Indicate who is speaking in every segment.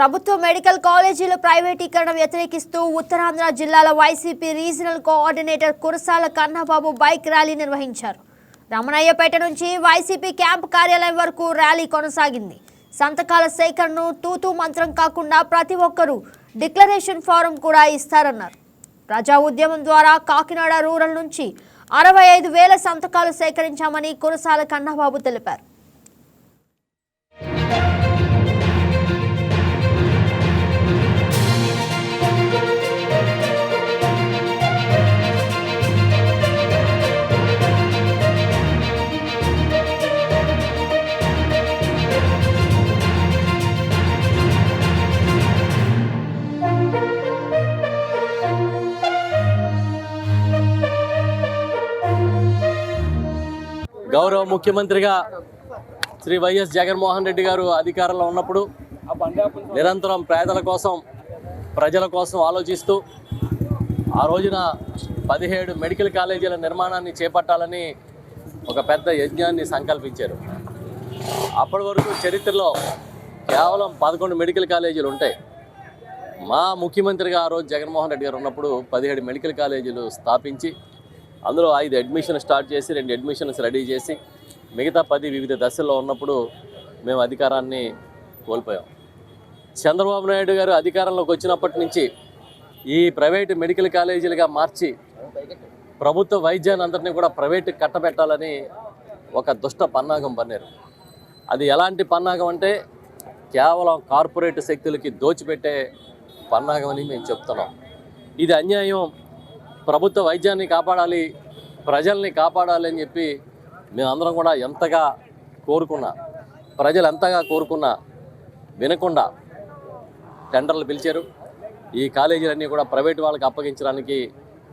Speaker 1: ప్రభుత్వ మెడికల్ కాలేజీల ప్రైవేటీకరణ వ్యతిరేకిస్తూ ఉత్తరాంధ్ర జిల్లాల YCP regional coordinator Kurasala Kannababu bike rally నిర్వహించారు. రమణయ్యపేట నుంచి వైసీపీ క్యాంప్ కార్యాలయం వరకు ర్యాలీ కొనసాగింది. సంతకాల సేకరణను తూతూ మంత్రం కాకుండా ప్రతి ఒక్కరూ డిక్లరేషన్ ఫారం కూడా ఇస్తారన్నారు. ప్రజా ఉద్యమం ద్వారా కాకినాడ రూరల్ నుంచి అరవై ఐదు వేల సంతకాలు సేకరించామని కురసాల కన్నబాబు తెలిపారు.
Speaker 2: గౌరవ ముఖ్యమంత్రిగా శ్రీ వైఎస్ జగన్మోహన్ రెడ్డి గారు అధికారంలో ఉన్నప్పుడు నిరంతరం పేదల కోసం ప్రజల కోసం ఆలోచిస్తూ ఆ రోజున పదిహేడు మెడికల్ కాలేజీల నిర్మాణాన్ని చేపట్టాలని ఒక పెద్ద యజ్ఞాన్ని సంకల్పించారు. అప్పటి వరకు చరిత్రలో కేవలం పదకొండు మెడికల్ కాలేజీలు ఉంటాయి. మా ముఖ్యమంత్రిగా ఆ రోజు జగన్మోహన్ రెడ్డి గారు ఉన్నప్పుడు పదిహేడు మెడికల్ కాలేజీలు స్థాపించి అందులో ఐదు అడ్మిషన్ స్టార్ట్ చేసి రెండు అడ్మిషన్స్ రెడీ చేసి మిగతా పది వివిధ దశల్లో ఉన్నప్పుడు మేము అధికారాన్ని కోల్పోయాం. చంద్రబాబు నాయుడు గారు అధికారంలోకి వచ్చినప్పటి నుంచి ఈ ప్రైవేటు మెడికల్ కాలేజీలుగా మార్చి ప్రభుత్వ వైద్యాన్ని అందరినీ కూడా ప్రైవేటు కట్టబెట్టాలని ఒక దుష్ట పన్నాగం పన్నారు. అది ఎలాంటి పన్నాగం అంటే కేవలం కార్పొరేట్ శక్తులకి దోచిపెట్టే పన్నాగం అని మేము చెప్తున్నాం. ఇది అన్యాయం ప్రభుత్వ వైద్యాన్ని కాపాడాలి ప్రజల్ని కాపాడాలి అని చెప్పి మేమందరం కూడా ఎంతగా కోరుకున్నా ప్రజలు ఎంతగా కోరుకున్నా వినకుండా టెండర్లు పిలిచారు. ఈ కాలేజీలన్నీ కూడా ప్రైవేట్ వాళ్ళకి అప్పగించడానికి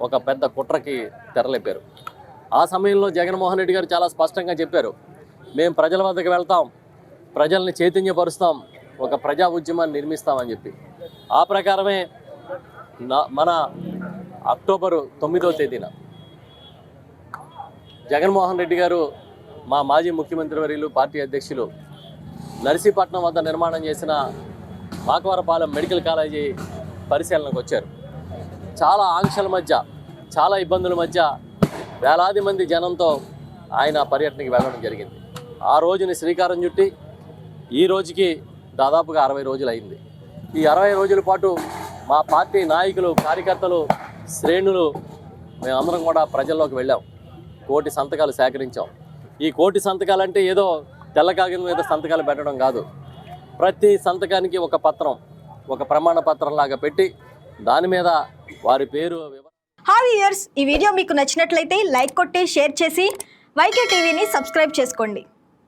Speaker 2: ఒక పెద్ద కుట్రకి తెరలేపారు. ఆ సమయంలో జగన్మోహన్ రెడ్డి గారు చాలా స్పష్టంగా చెప్పారు. మేము ప్రజల వద్దకు వెళ్తాం ప్రజల్ని చైతన్యపరుస్తాం ఒక ప్రజా ఉద్యమాన్ని నిర్మిస్తామని చెప్పి. ఆ ప్రకారమే నా మన అక్టోబరు తొమ్మిదవ తేదీన. జగన్మోహన్ రెడ్డి గారు మా మాజీ ముఖ్యమంత్రి వర్యులు పార్టీ అధ్యక్షులు నర్సీపట్నం వద్ద నిర్మాణం చేసిన మాకవరపాలెం మెడికల్ కాలేజీ పరిశీలనకు వచ్చారు. చాలా ఆంక్షల మధ్య చాలా ఇబ్బందుల మధ్య వేలాది మంది జనంతో ఆయన పర్యటనకి వెళ్ళడం జరిగింది. ఆ రోజుని శ్రీకారం చుట్టి ఈ రోజుకి దాదాపుగా అరవై రోజులు అయింది. ఈ అరవై రోజుల పాటు మా పార్టీ నాయకులు కార్యకర్తలు శ్రేణులు మేమందరం కూడా ప్రజల్లోకి వెళ్ళాం. కోటి సంతకాలు సేకరించాం. ఈ కోటి సంతకాలు అంటే ఏదో తెల్ల కాగితం మీద సంతకాలు పెట్టడం కాదు. ప్రతి సంతకానికి ఒక పత్రం ఒక ప్రమాణ పత్రం లాగా పెట్టి దాని మీద వారి పేరు
Speaker 3: హాయ్ ఇయర్స్ ఈ వీడియో మీకు నచ్చినట్లయితే లైక్ కొట్టి షేర్ చేసి వైకే టీవీని సబ్స్క్రైబ్ చేసుకోండి.